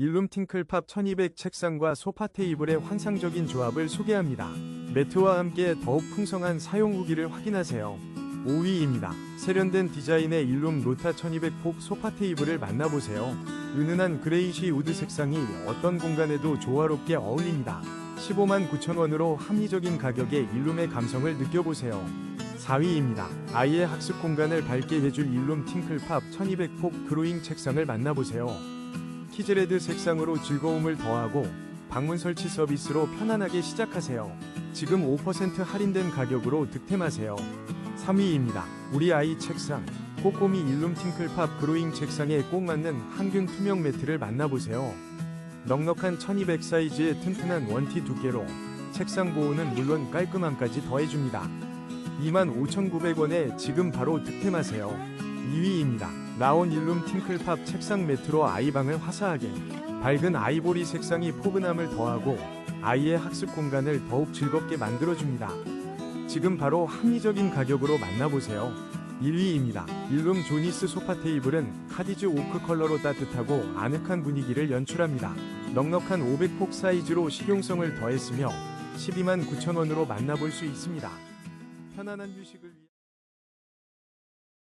일룸 팅클팝 1200 책상과 소파 테이블의 환상적인 조합을 소개합니다. 매트와 함께 더욱 풍성한 사용 후기를 확인하세요. 5위입니다. 세련된 디자인의 일룸 로타 1200폭 소파 테이블을 만나보세요. 은은한 그레이시 우드 색상이 어떤 공간에도 조화롭게 어울립니다. 15만 9천원으로 합리적인 가격에 일룸의 감성을 느껴보세요. 4위입니다. 아이의 학습 공간을 밝게 해줄 일룸 팅클팝 1200폭 드로잉 책상을 만나보세요. 키즈레드 색상으로 즐거움을 더하고 방문 설치 서비스로 편안하게 시작하세요. 지금 5% 할인된 가격으로 득템하세요. 3위입니다. 우리 아이 책상. 꼬꼬미 일룸 팅클팝 그로잉 책상에 꼭 맞는 항균 투명 매트를 만나보세요. 넉넉한 1200 사이즈의 튼튼한 원티 두께로 책상 보호는 물론 깔끔함까지 더해줍니다. 25,900원에 지금 바로 득템하세요. 2위입니다. 나온 일룸 팅클팝 책상 매트로 아이방을 화사하게 밝은 아이보리 색상이 포근함을 더하고 아이의 학습 공간을 더욱 즐겁게 만들어줍니다. 지금 바로 합리적인 가격으로 만나보세요. 1위입니다. 일룸 조니스 소파 테이블은 카디즈 오크 컬러로 따뜻하고 아늑한 분위기를 연출합니다. 넉넉한 500폭 사이즈로 실용성을 더했으며 12만 9천원으로 만나볼 수 있습니다. 편안한 휴식을 위해